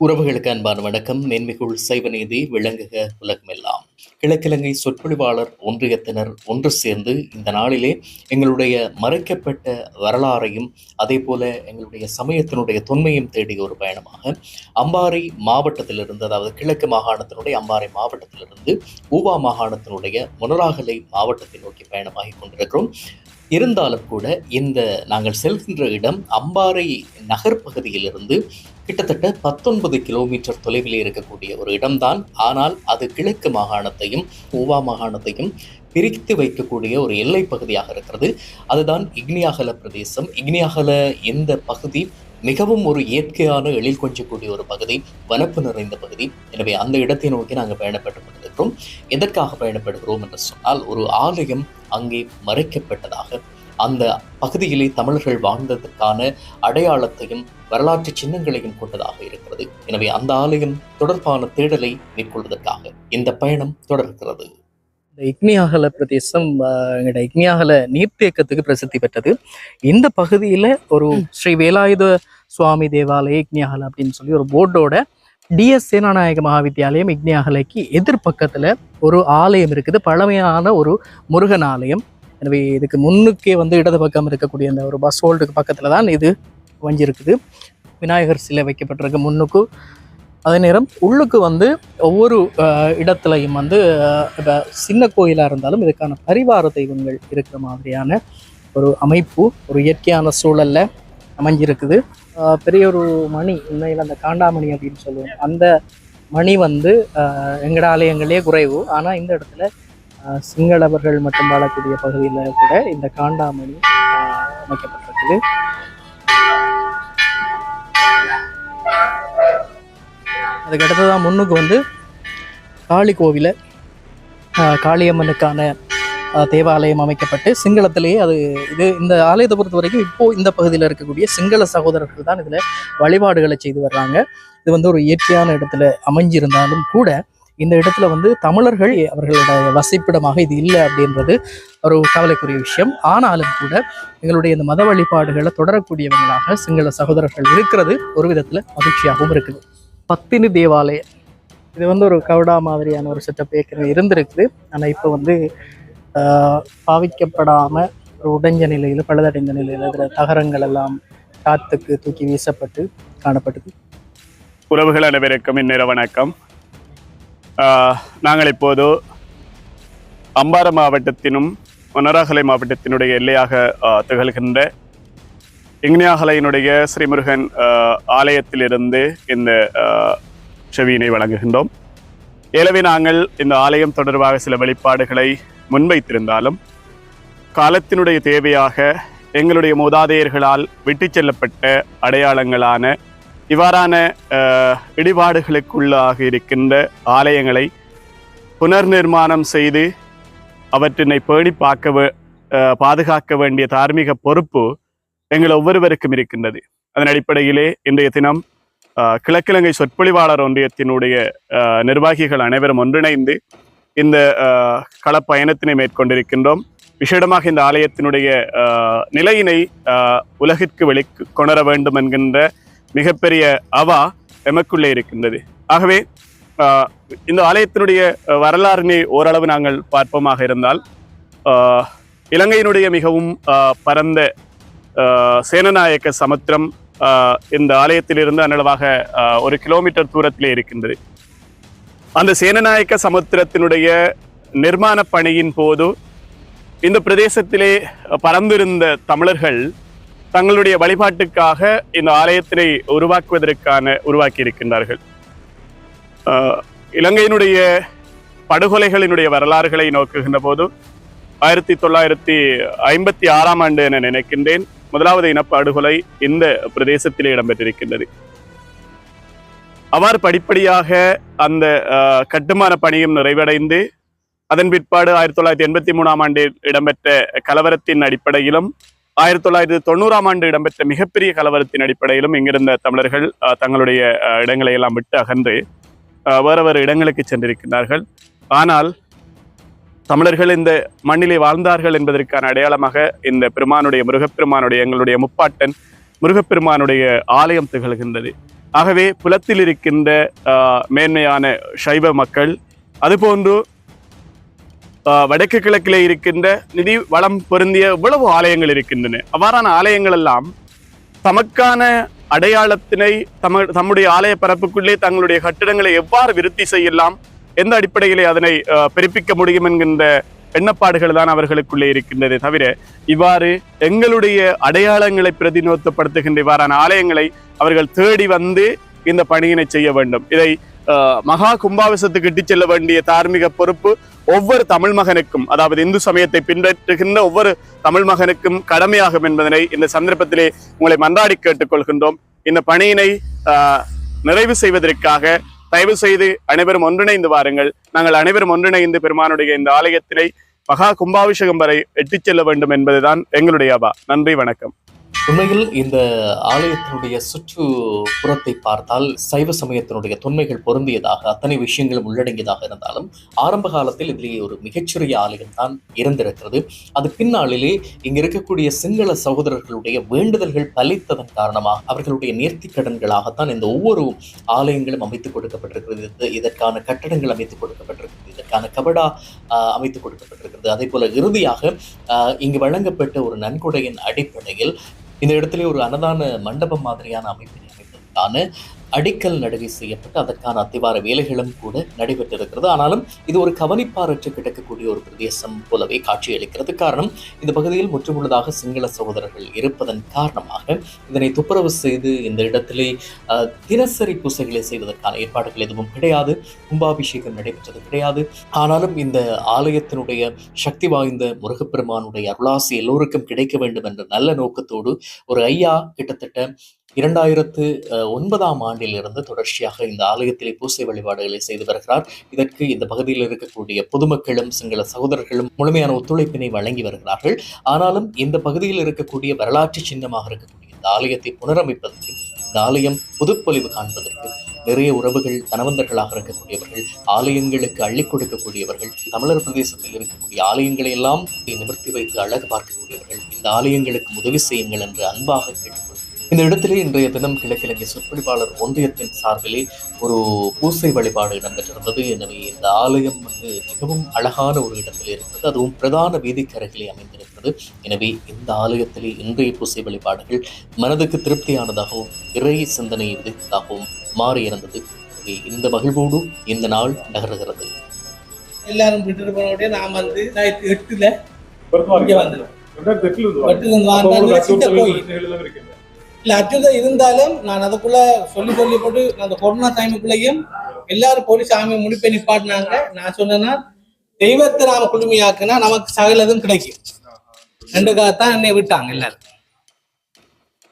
உறவுகளுக்கு அன்பான வணக்கம். மேன்மிகுள் சைவநீதி விளங்குக உலகமெல்லாம். கிழக்கிழங்கை சொற்பொழிவாளர் ஒன்றியத்தினர் ஒன்று சேர்ந்து இந்த நாளிலே எங்களுடைய மறைக்கப்பட்ட வரலாறையும் அதே போல எங்களுடைய சமயத்தினுடைய தொன்மையும் தேடிய ஒரு பயணமாக அம்பாறை மாவட்டத்திலிருந்து அதாவது கிழக்கு மாகாணத்தினுடைய அம்பாறை மாவட்டத்திலிருந்து ஊவா மாகாணத்தினுடைய முனராகலை மாவட்டத்தை நோக்கி பயணமாகி கொண்டிருக்கிறோம். இருந்தாலும் கூட இந்த நாங்கள் செல்கின்ற இடம் அம்பாறை நகர் பகுதியிலிருந்து கிட்டத்தட்ட பத்தொன்பது கிலோமீட்டர் தொலைவில் இருக்கக்கூடிய ஒரு இடம்தான். ஆனால் அது கிழக்கு மாகாணத்தையும் ஊவா மாகாணத்தையும் பிரித்து வைக்கக்கூடிய ஒரு எல்லை பகுதியாக இருக்கிறது. அதுதான் இக்னியாகல பிரதேசம். இக்னியாகல இந்த பகுதி மிகவும் ஒரு இயற்கையான எழில் கொஞ்சக்கூடிய ஒரு பகுதி வனப்பு நிறைந்த பகுதி. எனவே அந்த இடத்தை நோக்கி நாங்கள் பயணப்பட்டு கொண்டிருக்கிறோம். எதற்காக பயணப்படுகிறோம் என்று சொன்னால் ஒரு ஆலயம் அங்கே மறைக்கப்பட்டதாக அந்த பகுதியிலே தமிழர்கள் வாழ்ந்ததற்கான அடையாளத்தையும் வரலாற்று சின்னங்களையும் கொண்டதாக இருக்கிறது. எனவே அந்த ஆலயம் தொடர்பான தேடலை மேற்கொள்வதற்காக இந்த பயணம் தொடர்கிறது. இந்த இக்னியாகல பிரதேசம் எங்களோட இக்னியாகல நீர்த்தேக்கத்துக்கு பிரசித்தி பெற்றது. இந்த பகுதியில் ஒரு ஸ்ரீ வேலாயுத சுவாமி தேவாலய இக்னியாகல அப்படின்னு சொல்லி ஒரு போர்டோட டிஎஸ் சேனாநாயக மகாவித்யாலயம் இக்னியாகலைக்கு எதிர்பக்கத்தில் ஒரு ஆலயம் இருக்குது. பழமையான ஒரு முருகன் ஆலயம். எனவே இதுக்கு முன்னுக்கே வந்து இடது பக்கம் இருக்கக்கூடிய அந்த ஒரு பஸ் ஹோல்டுக்கு பக்கத்தில் தான் இது வஞ்சிருக்குது விநாயகர் சிலை வைக்கப்பட்டிருக்கு முன்னுக்கு. அதே நேரம் உள்ளுக்கு வந்து ஒவ்வொரு இடத்துலையும் வந்து இப்போ சின்ன கோயிலாக இருந்தாலும் இதுக்கான பரிவார தெய்வங்கள் இருக்கிற மாதிரியான ஒரு அமைப்பு ஒரு இயற்கையான சூழலில் அமைஞ்சிருக்குது. பெரிய ஒரு மணி உண்மையில் அந்த காண்டாமணி அப்படின்னு சொல்லுவோம். அந்த மணி வந்து ஆஹ் எங்கட ஆலயங்களே குறைவு. ஆனால் இந்த இடத்துல சிங்களவர்கள் மட்டும் வாழக்கூடிய பகுதியில் கூட இந்த காண்டாமணி அமைக்கப்பட்டிருக்குது. அதுக்கு முன்னுக்கு வந்து காளி கோவில காளியம்மனுக்கான தேவாலயம் அமைக்கப்பட்டு சிங்களத்திலேயே அது இது இந்த ஆலயத்தை பொறுத்த வரைக்கும் இப்போது இந்த பகுதியில் இருக்கக்கூடிய சிங்கள சகோதரர்கள் தான் இதில் வழிபாடுகளை செய்து வர்றாங்க. இது வந்து ஒரு இயற்கையான இடத்துல அமைஞ்சிருந்தாலும் கூட இந்த இடத்துல வந்து தமிழர்கள் அவர்களுடைய வசிப்பிடமாக இது இல்லை அப்படின்றது ஒரு கவலைக்குரிய விஷயம். ஆனாலும் கூட எங்களுடைய இந்த மத வழிபாடுகளை தொடரக்கூடியவங்களாக சிங்கள சகோதரர்கள் இருக்கிறது. ஒரு விதத்தில் மகிழ்ச்சியாகவும் இருக்குது. பத்தினி தேவாலயம். இது வந்து ஒரு கவுடா மாதிரியான ஒரு செட்டப் ஏற்கனவே இருந்திருக்குது. ஆனால் இப்போ வந்து பாவிக்கப்படாமல் ஒரு உடைஞ்ச நிலையில் பழுதடைந்த நிலையில் இருக்கிற தகரங்கள் எல்லாம் காற்றுக்கு தூக்கி வீசப்பட்டு காணப்பட்டது. உறவுகள் அனைவருக்கும் இந்நேர வணக்கம். நாங்கள் இப்போது அம்பாறை மாவட்டத்தினும் மொனராகலை மாவட்டத்தினுடைய எல்லையாக திகழ்கின்ற இங்னியாகலையினுடைய ஸ்ரீமுருகன் ஆலயத்திலிருந்து இந்த செவியினை வழங்குகின்றோம். ஏலவே நாங்கள் இந்த ஆலயம் தொடர்பாக சில வெளிப்பாடுகளை முன்வைத்திருந்தாலும் காலத்தினுடைய தேவையாக எங்களுடைய மூதாதையர்களால் விட்டுச் செல்லப்பட்ட அடையாளங்களான இவ்வாறான இடிபாடுகளுக்குள்ளாக இருக்கின்ற ஆலயங்களை புனர் நிர்மாணம் செய்து அவற்றினை பேணி பார்க்க வே- பாதுகாக்க வேண்டிய தார்மீக பொறுப்பு எங்கள் ஒவ்வொருவருக்கும் இருக்கின்றது. அதன் அடிப்படையிலே இன்றைய தினம் கிழக்கிழங்கை சொற்பொழிவாளர் ஒன்றியத்தினுடைய நிர்வாகிகள் அனைவரும் ஒன்றிணைந்து இந்த களப்பயணத்தினை மேற்கொண்டிருக்கின்றோம். விசேடமாக இந்த ஆலயத்தினுடைய நிலையினை உலகிற்கு வெளி கொணர வேண்டும் என்கின்ற மிகப்பெரிய அவா எமக்குள்ளே இருக்கின்றது. ஆகவே இந்த ஆலயத்தினுடைய வரலாறினை ஓரளவு நாங்கள் பார்ப்போமாக இருந்தால் இலங்கையினுடைய மிகவும் பரந்த சேனநாயக்க சமுத்திரம் இந்த ஆலயத்திலிருந்து அன்னளவாக ஒரு கிலோமீட்டர் தூரத்திலே இருக்கின்றது. அந்த சேனநாயக்க சமுத்திரத்தினுடைய நிர்மாண பணியின் போது இந்த பிரதேசத்திலே பறந்திருந்த தமிழர்கள் தங்களுடைய வழிபாட்டுக்காக இந்த ஆலயத்தினை உருவாக்குவதற்கான உருவாக்கி இருக்கின்றார்கள் ஆஹ் இலங்கையினுடைய படுகொலைகளினுடைய வரலாறுகளை நோக்குகின்ற போது ஆயிரத்தி தொள்ளாயிரத்தி ஐம்பத்தி ஆறாம் ஆண்டு என நினைக்கின்றேன். முதலாவது இனப்படுகொலை இந்த பிரதேசத்திலே இடம்பெற்றிருக்கின்றது. அவ்வாறு படிப்படியாக அந்த ஆஹ், கட்டுமான பணியும் நிறைவடைந்து அதன் பிற்பாடு ஆயிரத்தி தொள்ளாயிரத்தி எண்பத்தி மூணாம் ஆண்டு இடம்பெற்ற கலவரத்தின் அடிப்படையிலும் ஆயிரத்தி தொள்ளாயிரத்தி தொண்ணூறாம் ஆண்டு இடம்பெற்ற மிகப்பெரிய கலவரத்தின் அடிப்படையிலும் இங்கிருந்த தமிழர்கள் தங்களுடைய இடங்களை எல்லாம் விட்டு அகன்று வேறு வேறு இடங்களுக்கு சென்றிருக்கிறார்கள் ஆனால் தமிழர்கள் இந்த மண்ணிலே வாழ்ந்தார்கள் என்பதற்கான அடையாளமாக இந்த பெருமானுடைய முருகப்பெருமானுடைய எங்களுடைய முப்பாட்டன் முருகப்பெருமானுடைய ஆலயம் திகழ்கின்றது. ஆகவே புலத்தில் இருக்கின்ற மேன்மையான சைவ மக்கள் அதுபோன்று வடக்கு கிழக்கிலே இருக்கின்ற நிதி வளம் பொருந்திய இவ்வளவு ஆலயங்கள் இருக்கின்றன. அவ்வாறான ஆலயங்கள் எல்லாம் தமக்கான அடையாளத்தினை தம தம்முடைய ஆலய பரப்புக்குள்ளே தங்களுடைய கட்டிடங்களை எவ்வாறு விருத்தி செய்யலாம் எந்த அடிப்படையிலே அதனை பிறப்பிக்க பெருப்பிக்க முடியும் என்கின்ற எண்ணப்பாடுகள் தான் அவர்களுக்குள்ளே இருக்கின்றதே தவிர இவ்வாறு எங்களுடைய அடையாளங்களை பிரதிநிதித்துவப்படுத்துகின்ற இவ்வாறான ஆலயங்களை அவர்கள் தேடி வந்து இந்த பணியினை செய்ய வேண்டும். இதை மகா கும்பாபிஷத்துக்கு இட்டு செல்ல வேண்டிய தார்மீக பொறுப்பு ஒவ்வொரு தமிழ் மகனுக்கும் அதாவது இந்து சமயத்தை பின்பற்றுகின்ற ஒவ்வொரு தமிழ் மகனுக்கும் கடமையாகும் என்பதனை இந்த சந்தர்ப்பத்திலே உங்களை மன்றாடி கேட்டுக்கொள்கின்றோம். இந்த பணியினை நிறைவு செய்வதற்காக தயவு செய்து அனைவரும் ஒன்றிணைந்து வாருங்கள். நாங்கள் அனைவரும் ஒன்றிணைந்து பெருமானுடைய இந்த ஆலயத்தினை மகா கும்பாபிஷேகம் வரை எட்டிச் செல்ல வேண்டும் என்பதுதான் எங்களுடைய அபா நன்றி வணக்கம். உண்மையில் இந்த ஆலயத்தினுடைய சுற்றுப்புறத்தை பார்த்தால் சைவ சமயத்தினுடைய தொன்மைகள் பொருந்தியதாக அத்தனை விஷயங்களும் உள்ளடங்கியதாக இருந்தாலும் ஆரம்ப காலத்தில் இதிலே ஒரு மிகச்சிறிய ஆலயம் தான் இருந்திருக்கிறது. அது பின்னாளிலே இங்கு இருக்கக்கூடிய சிங்கள சகோதரர்களுடைய வேண்டுதல்கள் பலித்ததன் காரணமாக அவர்களுடைய நேர்த்தி கடன்களாகத்தான் இந்த ஒவ்வொரு ஆலயங்களும் அமைத்துக் கொடுக்கப்பட்டிருக்கிறது. இதற்கான கட்டடங்கள் அமைத்துக் கொடுக்கப்பட்டிருக்கிறது. இதற்கான கபடா அமைத்துக் கொடுக்கப்பட்டிருக்கிறது. அதே போல இறுதியாக இங்கு வழங்கப்பட்ட ஒரு நன்கொடையின் அடிப்படையில் இந்த இடத்துல ஒரு அன்னதான மண்டபம் மாதிரியான அமைப்பினை அமைப்பதற்கான அடிக்கல் நடுகை செய்யப்பட்டு அதற்கான அத்திவார வேலைகளும் கூட நடைபெற்றிருக்கிறது. ஆனாலும் இது ஒரு கவனிப்பாரற்று கிடக்கக்கூடிய ஒரு பிரதேசம் போலவே காட்சியளிக்கிறது. காரணம் இந்த பகுதியில் முற்றுமுழுதாக சிங்கள சகோதரர்கள் இருப்பதன் காரணமாக இதனை துப்புரவு செய்து இந்த இடத்திலே தினசரி பூசைகளை செய்வதற்கான ஏற்பாடுகள் எதுவும் கிடையாது. கும்பாபிஷேகம் நடைபெற்றது கிடையாது. ஆனாலும் இந்த ஆலயத்தினுடைய சக்தி வாய்ந்த முருகப்பெருமானுடைய அருளாசி எல்லோருக்கும் கிடைக்க வேண்டும் என்ற நல்ல நோக்கத்தோடு ஒரு ஐயா கிட்டத்தட்ட இரண்டாயிரத்து ஒன்பதாம் ஆண்டிலிருந்து தொடர்ச்சியாக இந்த ஆலயத்திலே பூசை வழிபாடுகளை செய்து வருகிறார். இதற்கு இந்த பகுதியில் இருக்கக்கூடிய பொதுமக்களும் சிங்கள சகோதரர்களும் முழுமையான ஒத்துழைப்பினை வழங்கி வருகிறார்கள். ஆனாலும் இந்த பகுதியில் இருக்கக்கூடிய வரலாற்று சின்னமாக இருக்கக்கூடிய இந்த ஆலயத்தை புனரமைப்பதற்கு இந்த ஆலயம் புதுப்பொலிவு காண்பதற்கு நிறைய உறவுகள் தனவந்தர்களாக இருக்கக்கூடியவர்கள் ஆலயங்களுக்கு அள்ளி கொடுக்கக்கூடியவர்கள் தமிழர் பிரதேசத்தில் இருக்கக்கூடிய ஆலயங்களை எல்லாம் நிமிர்த்தி வைத்து அழகு பார்க்கக்கூடியவர்கள் இந்த ஆலயங்களுக்கு உதவி செய்யுங்கள் என்று அன்பாக கேட்டுக்கொள்கிறார் இந்த இடத்திலே இன்றைய தினம் கிழக்கிழங்கை சொற்பொழிவாளர் ஒன்றியத்தின் சார்பிலே ஒரு பூசை வழிபாடு இடம்பெற்றிருந்தது. எனவே இந்த ஆலயம் வந்து மிகவும் அழகான ஒரு இடத்தில் இருக்கிறது. அதுவும் பிரதான வீதிக்கரைகளே அமைந்திருக்கிறது. எனவே இந்த ஆலயத்திலே இன்றைய பூசை வழிபாடுகள் மனதுக்கு திருப்தியானதாகவும் இறை சிந்தனை விதித்ததாகவும் மாறியிருந்தது எனவே இந்த மகிழ்வோடு இந்த நாள் நகருகிறது. எல்லாரும் விட்டுட்டு நான் வந்து எட்டுல இங்க வந்தேன் எட்டுல இருந்து வந்தாலும் சின்ன கோயில் இல்ல அச்சுறுத்தல் இருந்தாலும் நான் அதுக்குள்ள சொல்லி சொல்லி போட்டு அந்த கொரோனா டைமுக்குள்ளேயும் எல்லாரும் போலீஸ் சாமி முடிப்பை நிப்பாட்டினாங்க. நான் சொன்னேன்னா தெய்வத்தை நாம குழுமையாக்குனா நமக்கு சகலதும் கிடைக்கும். ரெண்டுக்காகத்தான் என்னை விட்டாங்க எல்லாரும்.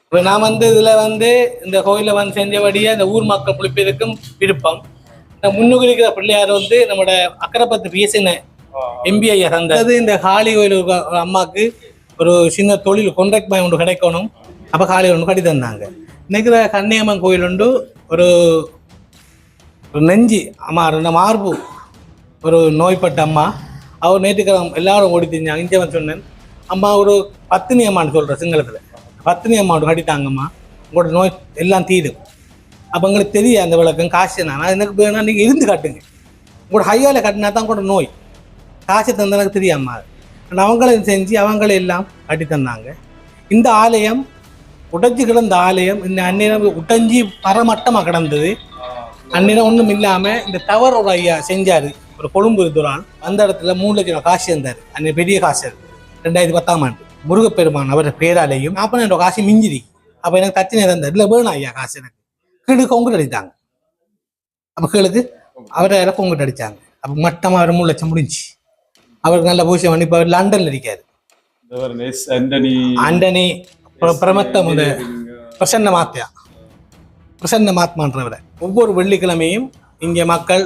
இப்ப நான் வந்து இதுல வந்து இந்த கோயில வந்து செஞ்சபடியே இந்த ஊர் மக்கள் குளிப்பதற்கும் விருப்பம். இந்த முன்னுக்கு இருக்கிற பிள்ளையார் வந்து நம்மளோட அக்கரைப்பத்து பேசின எம்பிஐ ஐயா இந்த காளி கோயில் ஒரு ஒரு அம்மாக்கு ஒரு சின்ன தொழில் கொண்ட்ராக்ட் பயம் ஒன்று கிடைக்கணும். அப்போ காலையில் ஒன்று கட்டி தந்தாங்க இன்னைக்கு கன்னியம்மன் கோயில் உண்டு ஒரு ஒரு நெஞ்சு அம்மா ரெண்டு மார்பு ஒரு நோய்பட்ட அம்மா அவர் நேற்றுக்கிழமை எல்லாரும் ஓடி தெரிஞ்சாங்க இங்கே வந்து சொன்னேன் அம்மா ஒரு பத்தினி அம்மான்னு சொல்கிறேன் சிங்களத்தில் பத்தினி அம்மா கட்டிட்டாங்கம்மா உங்களோட நோய் எல்லாம் தீரும் அப்போ எங்களுக்கு தெரியும் அந்த விளக்கம் காசு நான் எனக்கு வேணா நீங்கள் இருந்து காட்டுங்க உங்களோட ஹையாவில் கட்டினா தான் கூட நோய் காசு தந்த எனக்கு தெரியாம அவங்களும் செஞ்சு அவங்களே எல்லாம் கட்டி தந்தாங்க இந்த ஆலயம் உடைஞ்சு கிடந்த ஆலயம் இந்த அந்நிலம் உடைஞ்சி பரமட்டமாக கிடந்தது. அந்நிலம் ஒன்றும் இல்லாமல் இந்த டவர் ஒரு ஐயா செஞ்சாரு. ஒரு கொழும்பு துரான் அந்த இடத்துல மூணு லட்சம் காசு இருந்தார். அந்த பெரிய காசு. ரெண்டாயிரத்தி பத்தாம் ஆண்டு. முருகப்பெருமான் அவர் பேராலையும் நாற்பதாயிரம் ரூபாய் காசு மிஞ்சிரி அப்போ எனக்கு தச்சனை இருந்தார் இல்லை வேணும் ஐயா காசு எனக்கு. கீழே கொங்கிட்டு அடித்தாங்க. அப்போ கீழுக்கு அவரை கொங்கிட்டு அடித்தாங்க. அப்போ மட்டமாக அவர் மூணு லட்சம் முடிஞ்சு. அவருக்கு நல்ல பூஜை பண்ணி இப்போ லண்டன்ல இருக்காரு. ஆண்டனி பிரமத்த முத பிரசன்ன மாத்தியா பிரசன்ன மாத்மான்றவரை ஒவ்வொரு வெள்ளிக்கிழமையும் இங்கே மக்கள்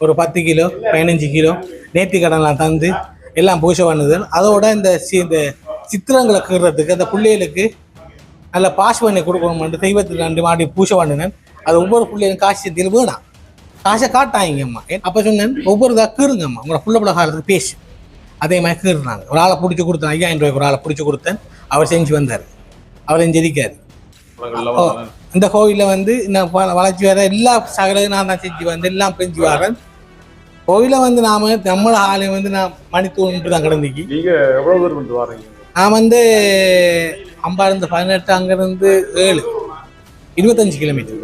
ஒரு பத்து கிலோ பதினஞ்சு கிலோ நேர்த்தி கடன்லாம் தந்து எல்லாம் பூஜை பண்ணுது அதோட இந்த சி இந்த சித்திரங்களை கீறதுக்கு அந்த பிள்ளைகளுக்கு நல்ல பாஸ் பண்ணி கொடுக்கணும்னு தெய்வத்துக்கு ரெண்டு மாடி பூஜை பண்ணினேன் அது ஒவ்வொரு பிள்ளைகளும் காசு இதில் வேணாம் காசை காட்டாங்கம்மா அப்போ சொன்னேன் ஒவ்வொரு இதாக கீறுங்கம்மா உங்களோட புள்ள புள்ள காலத்துக்கு பேசு அதே மாதிரி கீறுனாங்க ஒரு ஆளை பிடிச்சி கொடுத்தேன் ஐயாயிரம் ரூபாய்க்கு ஒரு ஆளை பிடிச்சி கொடுத்தேன் அவர் செஞ்சு வந்தார். அவர் செஞ்சிருக்காரு ஓ, இந்த கோவிலில் வந்து நான் வளர்ச்சி வர எல்லா சகலையும் நான் தான் செஞ்சு வந்து எல்லாம் பெஞ்சு வரேன். கோவிலை வந்து நாம நம்மளோட ஆலயம் வந்து நான் மணித்தூண்டு தான் கிடந்திக்கு நான் வந்து அம்பாருந்து பதினெட்டு அங்கேருந்து ஏழு. இருபத்தஞ்சு கிலோமீட்டர்.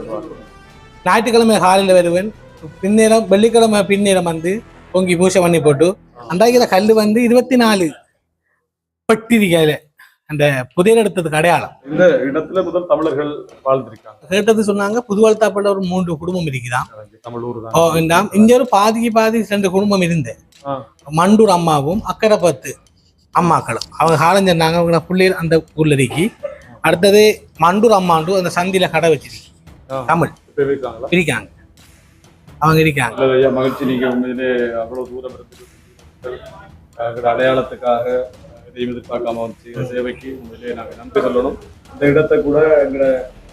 ஞாயிற்றுக்கிழமை காலையில் வருவேன். பின்னேரம் வெள்ளிக்கிழமை பின்னேரம் வந்து பொங்கி பூசை பண்ணி போட்டு அன்றைக்கிற கல் வந்து இருபத்தி நாலு பட்டிரிக்கையில் அந்த புதையல் எடுத்ததுக்கு அடையாளம். இந்த இடத்துல முதல் தமிழர்கள் வாழ்ந்திருக்காங்க? கேட்டது சொன்னாங்க புதுவழ்த்தாப்பட்ட ஒரு மூன்று குடும்பம் இருக்குதான் தமிழ் ஊர் ஓ தான் வேண்டாம் இங்க ஒரு பாதிக்கு பாதி ரெண்டு குடும்பம் இருந்தேன். ஆ. மண்டூர் அம்மாவும் அக்கறை பத்து அம்மாக்களும். அவங்க காலம் சொன்னாங்க அவங்க பிள்ளைகள் அந்த ஊர்ல இருக்கி. அடுத்தது மண்டூர் அம்மாண்டு அந்த சந்தில கடை வச்சிருக்கு. தமிழ். இருக்காங்க. அவங்க இருக்காங்க. மகிழ்ச்சி. நீங்க அவ்வளவு தூரம் இருந்து அடையாளத்துக்காக எதையும் எதிர்பார்க்காம வந்து சேவைக்கு உண்மையிலே நாங்க நன்றி சொல்லணும் இந்த இடத்தை கூட எங்களோட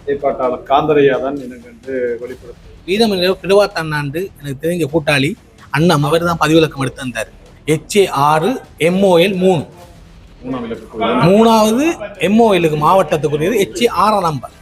ஏற்பாட்டாளர் காந்தரையா தான் எனக்கு வந்து வெளிப்படுத்து வீரமணியோ கிடுவாத்தண்ணாண்டு எனக்கு தெரிஞ்ச கூட்டாளி அண்ணா அவர் தான் பதிவிலக்கம் எடுத்து வந்தார் ஹெச்ஏ ஆறு எம்ஓஎல் மூணு மூணாவது எம்ஓஎலுக்கு மாவட்டத்துக்குரியது ஹெச்ஏ ஆறாம் நம்பர்